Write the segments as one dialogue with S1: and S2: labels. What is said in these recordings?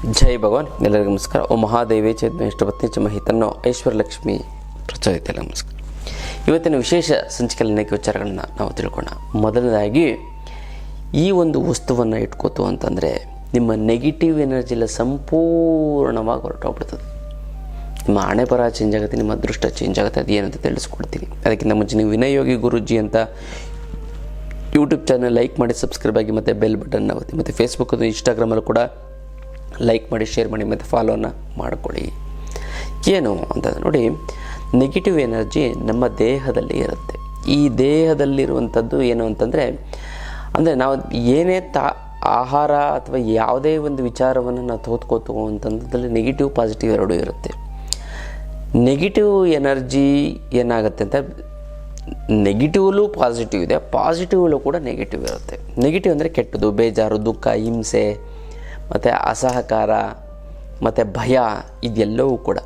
S1: ಜೈ ಭಗವಾನ್. ಎಲ್ಲರಿಗೂ ನಮಸ್ಕಾರ. ಓ ಮಹಾದೇವಿ ಚೇತನ ಇಷ್ಟಪತ್ನಿ ಚ ಮಹಿತನ್ನೋ ಐಶ್ವರ್ಯಲಕ್ಷ್ಮಿ ಪ್ರಚೋದಿತ ನಮಸ್ಕಾರ. ಇವತ್ತಿನ ವಿಶೇಷ ಸಂಚಿಕೆಯಲ್ಲಿ ವಿಚಾರಗಳನ್ನು ನಾವು ತಿಳ್ಕೊಳ್ಳೋಣ ಮೊದಲನೇದಾಗಿ, ಈ ಒಂದು ವಸ್ತುವನ್ನು ಇಟ್ಕೋತು ಅಂತಂದರೆ ನಿಮ್ಮ ನೆಗೆಟಿವ್ ಎನರ್ಜಿಲ್ಲ ಸಂಪೂರ್ಣವಾಗಿ ಹೊರಟೋಗ್ಬಿಡ್ತದೆ. ನಿಮ್ಮ ಹಣೆ ಬರ ಚೇಂಜ್ ಆಗುತ್ತೆ, ನಿಮ್ಮ ಅದೃಷ್ಟ ಚೇಂಜ್ ಆಗುತ್ತೆ, ಅದು ಏನಂತ ತಿಳಿಸ್ಕೊಡ್ತೀನಿ. ಅದಕ್ಕಿಂತ ಮುಂಚೆ ನೀವು ವಿನಯೋಗಿ ಯೋಗಿ ಗುರುಜಿ ಅಂತ ಯೂಟ್ಯೂಬ್ ಚಾನಲ್ ಲೈಕ್ ಮಾಡಿ ಸಬ್ಸ್ಕ್ರೈಬ್ ಆಗಿ ಮತ್ತು ಬೆಲ್ ಬಟನ್ ಒತ್ತಿ. ಮತ್ತು ಫೇಸ್ಬುಕ್ ಮತ್ತು ಇನ್ಸ್ಟಾಗ್ರಾಮಲ್ಲೂ ಕೂಡ ಲೈಕ್ ಮಾಡಿ ಶೇರ್ ಮಾಡಿ, ಮತ್ತು ಫಾಲೋನ ಮಾಡಿಕೊಳ್ಳಿ. ಏನು ಅಂತ ನೋಡಿ ನೆಗೆಟಿವ್ ಎನರ್ಜಿ ನಮ್ಮ ದೇಹದಲ್ಲಿ ಇರುತ್ತೆ. ಈ ದೇಹದಲ್ಲಿರುವಂಥದ್ದು ಏನು ಅಂತಂದರೆ, ಅಂದರೆ ನಾವು ಏನೇ ತಾ, ಆಹಾರ ಅಥವಾ ಯಾವುದೇ ಒಂದು ವಿಚಾರವನ್ನು ನಾವು ತೆಗೆದುಕೋತು ಅಂತಂದಲ್ಲಿ ನೆಗೆಟಿವ್ ಪಾಸಿಟಿವ್ ಎರಡೂ ಇರುತ್ತೆ. ನೆಗೆಟಿವ್ ಎನರ್ಜಿ ಏನಾಗುತ್ತೆ ಅಂತ ನೆಗೆಟಿವ್ಲು ಪಾಸಿಟಿವ್ ಇದೆ ಪಾಸಿಟಿವ್ಲು ಕೂಡ ನೆಗೆಟಿವ್ ಇರುತ್ತೆ. ನೆಗೆಟಿವ್ ಅಂದರೆ ಕೆಟ್ಟದು ಬೇಜಾರು, ದುಃಖ, ಹಿಂಸೆ ಮತ್ತು ಅಸಹಕಾರ, ಮತ್ತು ಭಯ ಇದೆಲ್ಲವೂ ಕೂಡ.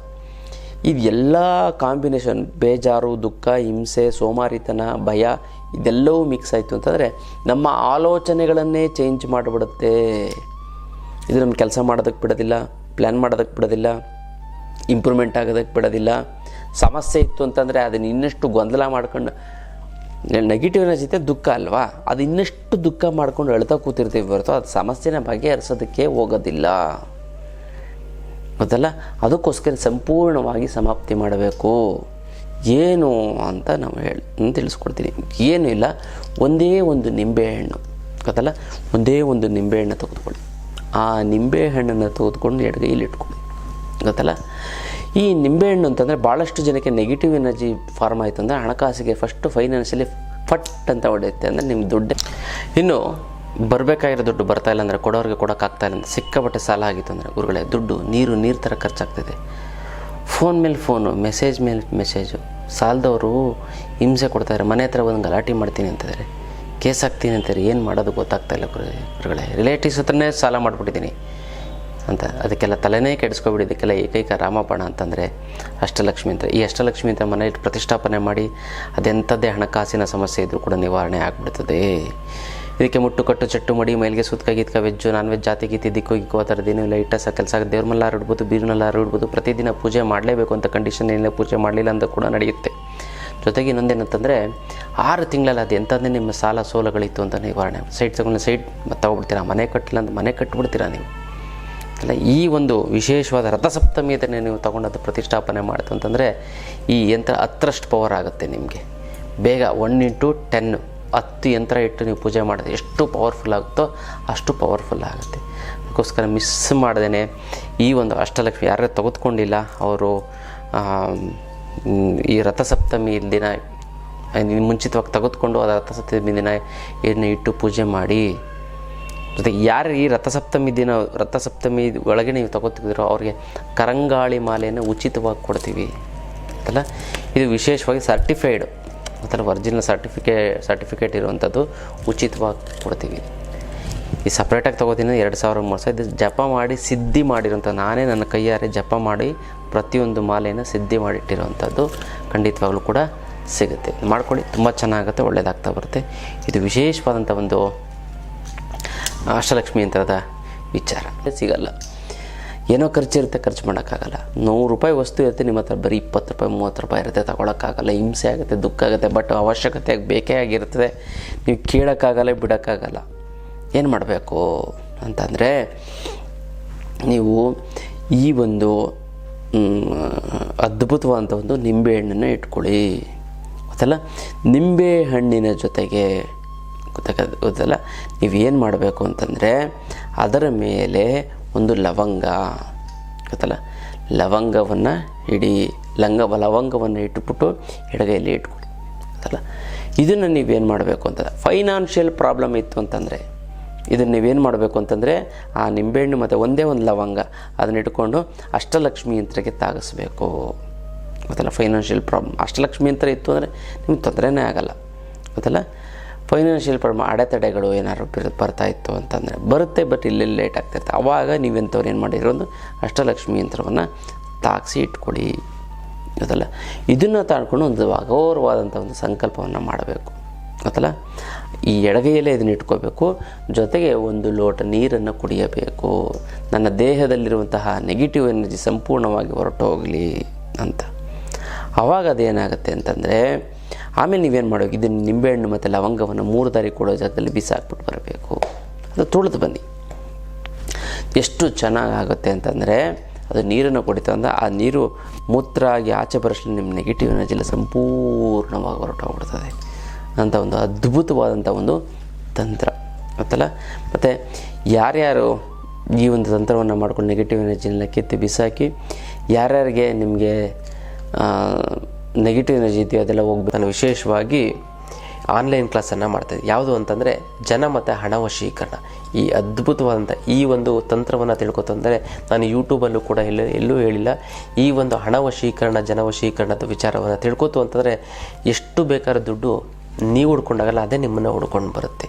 S1: ಇದೆಲ್ಲ ಕಾಂಬಿನೇಷನ್ ಬೇಜಾರು, ದುಃಖ, ಹಿಂಸೆ, ಸೋಮಾರಿತನ, ಭಯ ಇದೆಲ್ಲವೂ ಮಿಕ್ಸ್ ಆಯಿತು ಅಂತಂದರೆ ನಮ್ಮ ಆಲೋಚನೆಗಳನ್ನೇ ಚೇಂಜ್ ಮಾಡಿಬಿಡುತ್ತೆ. ಇದು ನಮ್ಮ ಕೆಲಸ ಮಾಡೋದಕ್ಕೆ ಬಿಡೋದಿಲ್ಲ ಪ್ಲ್ಯಾನ್ ಮಾಡೋದಕ್ಕೆ ಬಿಡೋದಿಲ್ಲ ಇಂಪ್ರೂವ್ಮೆಂಟ್ ಆಗೋದಕ್ಕೆ ಬಿಡೋದಿಲ್ಲ. ಸಮಸ್ಯೆ ಇತ್ತು ಅಂತಂದರೆ ಅದನ್ನು ಇನ್ನಷ್ಟು ಗೊಂದಲ ಮಾಡ್ಕೊಂಡು ನೆಗೆಟಿವ್ನ ಜೊತೆ ದುಃಖ ಅಲ್ವಾ? ಅದು ಇನ್ನಷ್ಟು ದುಃಖ ಮಾಡ್ಕೊಂಡು ಅಳ್ತಾ ಕೂತಿರ್ತೀವಿ ಹೊರತು ಅದು ಸಮಸ್ಯೆನ ಬಗೆಹರಿಸೋದಕ್ಕೆ ಹೋಗೋದಿಲ್ಲ. ಗೊತ್ತಲ್ಲ? ಅದಕ್ಕೋಸ್ಕರ ಸಂಪೂರ್ಣವಾಗಿ ಸಮಾಪ್ತಿ ಮಾಡಬೇಕು. ಏನು ಅಂತ ನಾವು ಹೇಳಿ ತಿಳಿಸ್ಕೊಡ್ತೀನಿ. ಏನೂ ಇಲ್ಲ, ಒಂದೇ ಒಂದು ನಿಂಬೆಹಣ್ಣು ಗೊತ್ತಲ್ಲ? ಒಂದೇ ಒಂದು ನಿಂಬೆಹಣ್ಣು ತೆಗೆದುಕೊಳ್ಳಿ. ಆ ನಿಂಬೆಹಣ್ಣನ್ನು ತೆಗೆದುಕೊಂಡು ಎಡಗೈಲಿ ಇಟ್ಕೊಳ್ಳಿ. ಗೊತ್ತಲ್ಲ? ಈ ನಿಂಬೆಹಣ್ಣು ಅಂತಂದರೆ ಭಾಳಷ್ಟು ಜನಕ್ಕೆ ನೆಗೆಟಿವ್ ಎನರ್ಜಿ ಫಾರ್ಮ್ ಆಯಿತು ಅಂದರೆ ಹಣಕಾಸಿಗೆ ಫಸ್ಟು ಫೈನಾನ್ಷಿಯಲಿ ಫಟ್ ಅಂತ ಹೊಡೆಯುತ್ತೆ ಅಂದರೆ ನಿಮ್ಮ ದುಡ್ಡು. ಇನ್ನು ಬರಬೇಕಾಗಿರೋ ದುಡ್ಡು ಬರ್ತಾ ಇಲ್ಲ ಅಂದರೆ ಕೊಡೋರಿಗೆ ಕೊಡೋಕ್ಕಾಗ್ತಾಯಿಲ್ಲ ಅಂದರೆ ಸಿಕ್ಕಾಪಟ್ಟೆ ಸಾಲ ಆಗಿತ್ತು ಅಂದರೆ ಗುರುಗಳೇ, ದುಡ್ಡು, ನೀರು ನೀರು ಥರ ಖರ್ಚಾಗ್ತಿದೆ ಫೋನ್ ಮೇಲೆ ಫೋನು ಮೆಸೇಜ್ ಮೇಲೆ ಮೆಸೇಜು ಸಾಲದವರು ಹಿಂಸೆ ಕೊಡ್ತಾರೆ ಮನೆ ಹತ್ರ ಒಂದು ಗಲಾಟೆ ಮಾಡ್ತೀನಿ ಅಂತಿದ್ದಾರೆ ಕೇಸ್ ಹಾಕ್ತೀನಿ ಅಂತಾರೆ ಏನು ಮಾಡೋದು ಗೊತ್ತಾಗ್ತಾ ಇಲ್ಲ ಗುರುಗಳೇ. ರಿಲೇಟಿವ್ಸ್ ಹತ್ರನೇ ಸಾಲ ಮಾಡಿಬಿಟ್ಟಿದ್ದೀನಿ. ಅಂತ. ಅದಕ್ಕೆಲ್ಲ ತಲೆನೇ ಕೆಡಿಸ್ಕೊಬಿಟ್ಟಿದ್ದಕ್ಕೆಲ್ಲ ಏಕೈಕ ರಾಮಪಣ ಅಂತಂದರೆ ಅಷ್ಟಲಕ್ಷ್ಮಿ ಅಂತ. ಈ ಅಷ್ಟಲಕ್ಷ್ಮಿ ಅಂತ ಮನೆ ಪ್ರತಿಷ್ಠಾಪನೆ ಮಾಡಿ ಅದೆಂಥದ್ದೇ ಹಣಕಾಸಿನ ಸಮಸ್ಯೆ ಇದ್ದರೂ ಕೂಡ ನಿವಾರಣೆ ಆಗಿಬಿಡ್ತದೆ. ಇದಕ್ಕೆ ಮುಟ್ಟುಕಟ್ಟು, ಚಟ್ಟು ಮಡಿ, ಮೈಲಿಗೆ ಸುತ್ತಕ ಗೀತ್ಕ ವೆಜ್ಜು ನಾನ್ ವೆಜ್ ಜಾತಿ ಗೀತಿ, ದಿಕ್ಕು ಗಿಕ್ಕು, ಆ ಥರದ್ದು ಏನೂ ಇಲ್ಲ. ಇಟ್ಟ ಸಹ ಕೆಲಸ ದೇವ್ರ ಮಲ್ಲ ಹರಡ್ಬೋದು ಬೀರ್ನಲ್ಲ ಹರಡ್ಬೋದು ಪ್ರತಿದಿನ ಪೂಜೆ ಮಾಡಲೇಬೇಕು ಅಂತ ಕಂಡೀಷನ್ ಏನಿಲ್ಲ, ಪೂಜೆ ಮಾಡಲಿಲ್ಲ ಅಂತ ಕೂಡ ನಡೆಯುತ್ತೆ. ಜೊತೆಗೆ ಇನ್ನೊಂದೇನಂತಂದರೆ ಆರು ತಿಂಗಳಲ್ಲಿ ಅದು ಎಂಥದ್ದೇ ನಿಮ್ಮ ಸಾಲ ಸೋಲಗಳಿತ್ತು ಅಂತ ನಿವಾರಣೆ ಸೈಟ್ ತಗೊಂಡು ಸೈಟ್ ತಗೊಬಿಡ್ತೀರಾ? ಮನೆ ಕಟ್ಟಿಲ್ಲ ಅಂತ ಮನೆ ಕಟ್ಟಿಬಿಡ್ತೀರಾ ನೀವು? ಅಲ್ಲ, ಈ ಒಂದು ವಿಶೇಷವಾದ ರಥಸಪ್ತಮಿಯದನ್ನೇ ನೀವು ತಗೊಂಡದ್ದು ಪ್ರತಿಷ್ಠಾಪನೆ ಮಾಡಿತು ಅಂತಂದರೆ ಈ ಯಂತ್ರ ಹತ್ತರಷ್ಟು ಪವರ್ ಆಗುತ್ತೆ ನಿಮಗೆ. ಬೇಗ ಒನ್ ಇಂಟು ಟೆನ್ ಹತ್ತು ಯಂತ್ರ ಇಟ್ಟು ನೀವು ಪೂಜೆ ಮಾಡಿದ್ರೆ ಎಷ್ಟು ಪವರ್ಫುಲ್ ಆಗುತ್ತೋ ಅಷ್ಟು ಪವರ್ಫುಲ್ ಆಗುತ್ತೆ. ಅದಕ್ಕೋಸ್ಕರ ಮಿಸ್ ಮಾಡ್ದೇ ಈ ಒಂದು ಅಷ್ಟಲಕ್ಷ್ಮಿ ಯಾರೇ ತೆಗೆದುಕೊಂಡಿಲ್ಲ, ಅವರು ಈ ರಥಸಪ್ತಮಿ ದಿನ, ಮುಂಚಿತವಾಗಿ ತೆಗೆದುಕೊಂಡು ಅದು ರಥಸಪ್ತಮಿ ದಿನ ಏನು ಇಟ್ಟು ಪೂಜೆ ಮಾಡಿ ಜೊತೆಗೆ ಯಾರು ಈ ರಥಸಪ್ತಮಿ ದಿನ, ರಥಸಪ್ತಮಿ ಒಳಗೆ ನೀವು ತಗೋತಿದ್ದೀರೋ ಅವ್ರಿಗೆ ಕರಂಗಾಳಿ ಮಾಲೆಯನ್ನು ಉಚಿತವಾಗಿ ಕೊಡ್ತೀವಿ. ಅಲ್ಲ ಇದು ವಿಶೇಷವಾಗಿ ಸರ್ಟಿಫೈಡ್ ಅದರ ಒರಿಜಿನಲ್ ಸರ್ಟಿಫಿಕೇ ಸರ್ಟಿಫಿಕೇಟ್ ಇರುವಂಥದ್ದು ಉಚಿತವಾಗಿ ಕೊಡ್ತೀವಿ. ಈ ಸಪ್ರೇಟಾಗಿ ತಗೋತೀನಿ ಎರಡು ಸಾವಿರ ಮೂರು ಸಾವಿರ. ಇದು ಜಪ ಮಾಡಿ ಸಿದ್ಧಿ ಮಾಡಿರೋಂಥ ನಾನೇ ನನ್ನ ಕೈಯಾರೆ ಜಪ ಮಾಡಿ ಪ್ರತಿಯೊಂದು ಮಾಲೆಯನ್ನು ಸಿದ್ಧಿ ಮಾಡಿಟ್ಟಿರುವಂಥದ್ದು ಖಂಡಿತವಾಗ್ಲೂ ಕೂಡ ಸಿಗುತ್ತೆ. ಮಾಡ್ಕೊಳ್ಳಿ, ತುಂಬ ಚೆನ್ನಾಗುತ್ತೆ ಒಳ್ಳೆಯದಾಗ್ತಾ ಬರುತ್ತೆ. ಇದು ವಿಶೇಷವಾದಂಥ ಒಂದು ಅಷ್ಟಲಕ್ಷ್ಮಿ ಯಂತ್ರದ ವಿಚಾರ. ಸಿಗಲ್ಲ. ಏನೋ ಖರ್ಚು ಇರುತ್ತೆ ಖರ್ಚು ಮಾಡೋಕ್ಕಾಗಲ್ಲ. ನೂರು ರೂಪಾಯಿ ವಸ್ತು ಇರುತ್ತೆ, ನಿಮ್ಮ ಹತ್ರ ಬರೀ ಇಪ್ಪತ್ತು ರೂಪಾಯಿ, ಮೂವತ್ತು ರೂಪಾಯಿ ಇರುತ್ತೆ, ತಗೊಳಕ್ಕಾಗಲ್ಲ. ಹಿಂಸೆ ಆಗುತ್ತೆ, ದುಃಖ ಆಗುತ್ತೆ ಬಟ್ ಅವಶ್ಯಕತೆಯಾಗಿ ಬೇಕೇ ಆಗಿರ್ತದೆ. ನೀವು ಕೇಳೋಕ್ಕಾಗಲ್ಲ, ಬಿಡೋಕ್ಕಾಗಲ್ಲ. ಏನು ಮಾಡಬೇಕು ಅಂತಂದರೆ, ನೀವು ಈ ಒಂದು ಅದ್ಭುತವಾದಂಥ ಒಂದು ನಿಂಬೆಹಣ್ಣನ್ನು ಇಟ್ಕೊಳ್ಳಿ. ಗೊತ್ತಲ್ಲ? ನಿಂಬೆ ಹಣ್ಣಿನ ಜೊತೆಗೆ ಗೊತ್ತಾಗ ನೀವು ಏನು ಮಾಡಬೇಕು ಅಂತಂದರೆ ಅದರ ಮೇಲೆ ಒಂದು ಲವಂಗ, ಗೊತ್ತಲ್ಲ? ಲವಂಗವನ್ನು ಇಡೀ, ಲಂಗ, ಲವಂಗವನ್ನು ಇಟ್ಬಿಟ್ಟು ಎಡಗೈಯಲ್ಲಿ ಇಟ್ಕೊಳ್ಳಿ, ಗೊತ್ತಲ್ಲ? ಇದನ್ನು ನೀವೇನು ಮಾಡಬೇಕು ಅಂತ, ಫೈನಾನ್ಷಿಯಲ್ ಪ್ರಾಬ್ಲಮ್ ಇತ್ತು ಅಂತಂದರೆ, ಇದನ್ನು ನೀವೇನು ಮಾಡಬೇಕು ಅಂತಂದರೆ ಆ ನಿಂಬೆಹಣ್ಣು ಮತ್ತು ಒಂದೇ ಒಂದು ಲವಂಗ ಅದನ್ನ ಇಟ್ಕೊಂಡು ಅಷ್ಟಲಕ್ಷ್ಮಿ ಯಂತ್ರಕ್ಕೆ ತಾಗಿಸ್ಬೇಕು. ಗೊತ್ತಲ್ಲ? ಫೈನಾನ್ಷಿಯಲ್ ಪ್ರಾಬ್ಲಮ್, ಅಷ್ಟಲಕ್ಷ್ಮಿ ಯಂತ್ರ ಇತ್ತು ಅಂದರೆ ನಿಮ್ಗೆ ತೊಂದರೆನೇ ಆಗಲ್ಲ, ಗೊತ್ತಲ್ಲ? ಫೈನಾನ್ಷಿಯಲ್ ಪ್ರಾಬ್ಲಮ್ ಅಡೆತಡೆಗಳು ಏನಾದ್ರು ಬಿರ್, ಬರ್ತಾ ಇತ್ತು ಅಂತಂದರೆ, ಬರುತ್ತೆ ಬಟ್ ಇಲ್ಲಿ ಲೇಟ್ ಆಗ್ತಿರುತ್ತೆ. ಆವಾಗ ನೀವೆಂಥವ್ರು ಏನು ಮಾಡಿರೋ ಒಂದು ಅಷ್ಟಲಕ್ಷ್ಮಿ ಯಂತ್ರವನ್ನು ತಾಕ್ಸಿ ಇಟ್ಕೊಳ್ಳಿ. ಗೊತ್ತಲ್ಲ? ಇದನ್ನು ತಾಡ್ಕೊಂಡು ಒಂದು ಅಗೌರವಾದಂಥ ಒಂದು ಸಂಕಲ್ಪವನ್ನು ಮಾಡಬೇಕು. ಗೊತ್ತಲ್ಲ? ಈ ಎಡಗೈಯಲ್ಲೇ ಇದನ್ನ ಇಟ್ಕೋಬೇಕು. ಜೊತೆಗೆ ಒಂದು ಲೋಟ ನೀರನ್ನು ಕುಡಿಯಬೇಕು. ನನ್ನ ದೇಹದಲ್ಲಿರುವಂತಹ ನೆಗೆಟಿವ್ ಎನರ್ಜಿ ಸಂಪೂರ್ಣವಾಗಿ ಹೊರಟು ಹೋಗಲಿ ಅಂತ. ಆವಾಗ ಅದೇನಾಗುತ್ತೆ ಅಂತಂದರೆ ಆಮೇಲೆ ನೀವೇನು ಮಾಡಬೇಕು ಇದನ್ನು ನಿಂಬೆಹಣ್ಣು ಮತ್ತು ಲವಂಗವನ್ನು ಮೂರು ದಾರಿ ಕೊಡೋ ಜಾಗದಲ್ಲಿ ಬಿಸಾಕ್ಬಿಟ್ಟು ಬರಬೇಕು. ಅದು ತುಳಿದು ಬನ್ನಿ. ಎಷ್ಟು ಚೆನ್ನಾಗಿ ಆಗುತ್ತೆ ಅಂತಂದರೆ ಅದು ನೀರನ್ನು ಕುಡಿತು ಅಂದರೆ ಆ ನೀರು ಮೂತ್ರ ಆಗಿ ಆಚೆ ಬರೋಷ್ಟು ನಿಮ್ಮ ನೆಗೆಟಿವ್ ಎನರ್ಜಿಲ್ಲ ಸಂಪೂರ್ಣವಾಗಿ ಹೊರಟೋಗ್ಬಿಡ್ತದೆ. ಅಂತ ಒಂದು ಅದ್ಭುತವಾದಂಥ ಒಂದು ತಂತ್ರ. ಗೊತ್ತಲ್ಲ? ಮತ್ತು ಯಾರ್ಯಾರು ಈ ಒಂದು ತಂತ್ರವನ್ನು ಮಾಡ್ಕೊಂಡು ನೆಗೆಟಿವ್ ಎನರ್ಜಿನೆಲ್ಲ ಕಿತ್ತು ಬಿಸಾಕಿ, ಯಾರ್ಯಾರಿಗೆ ನಿಮಗೆ ನೆಗೆಟಿವ್ ಎನರ್ಜಿ ಇದೆಯೋ ಅದೆಲ್ಲ ಹೋಗ್ಬೇಕು ನಾನು ವಿಶೇಷವಾಗಿ ಆನ್ಲೈನ್ ಕ್ಲಾಸನ್ನು ಮಾಡ್ತಾಯಿದ್ದೆ ಯಾವುದು ಅಂತಂದರೆ ಜನ ಮತ್ತು ಹಣ ವಶೀಕರಣ. ಈ ಅದ್ಭುತವಾದಂಥ ಈ ಒಂದು ತಂತ್ರವನ್ನು ತಿಳ್ಕೊತಂದರೆ ನಾನು ಯೂಟ್ಯೂಬಲ್ಲೂ ಕೂಡ ಎಲ್ಲೂ ಎಲ್ಲೂ ಹೇಳಿಲ್ಲ. ಈ ಒಂದು ಹಣ ವಶೀಕರಣ, ಜನ ವಶೀಕರಣದ ವಿಚಾರವನ್ನು ತಿಳ್ಕೊತು ಅಂತಂದರೆ ಎಷ್ಟು ಬೇಕಾದ ದುಡ್ಡು ನೀವು ಹುಡ್ಕೊಂಡಾಗಲ್ಲ, ಅದೇ ನಿಮ್ಮನ್ನು ಹುಡ್ಕೊಂಡು ಬರುತ್ತೆ.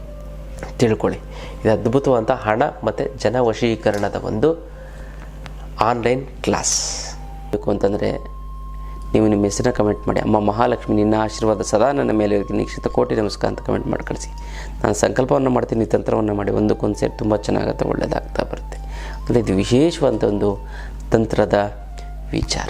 S1: ತಿಳ್ಕೊಳ್ಳಿ. ಇದು ಅದ್ಭುತವಾದಂಥ ಹಣ ಮತ್ತು ಜನ ವಶೀಕರಣದ ಒಂದು ಆನ್ಲೈನ್ ಕ್ಲಾಸ್. ಬೇಕು ಅಂತಂದರೆ ನೀವು ನಿಮ್ಮ ಹೆಸರನ್ನ ಕಮೆಂಟ್ ಮಾಡಿ. ಅಮ್ಮ ಮಹಾಲಕ್ಷ್ಮಿ, ನಿನ್ನ ಆಶೀರ್ವಾದ ಸದಾ ನನ್ನ ಮೇಲೆ ನಿಕ್ಷಿತ ಕೋಟಿ ನಮಸ್ಕಾರ ಅಂತ ಕಮೆಂಟ್ ಮಾಡಿ ಕಳಿಸಿ. ನಾನು ಸಂಕಲ್ಪವನ್ನು ಮಾಡ್ತೀನಿ, ತಂತ್ರವನ್ನು ಮಾಡಿ. ಒಂದಕ್ಕೊಂದು ಸೇರಿ ತುಂಬ ಚೆನ್ನಾಗುತ್ತೆ ಒಳ್ಳೆಯದಾಗ್ತಾ ಬರುತ್ತೆ. ಅಂದರೆ ಇದು ವಿಶೇಷವಾದಂಥ ಒಂದು ತಂತ್ರದ ವಿಚಾರ.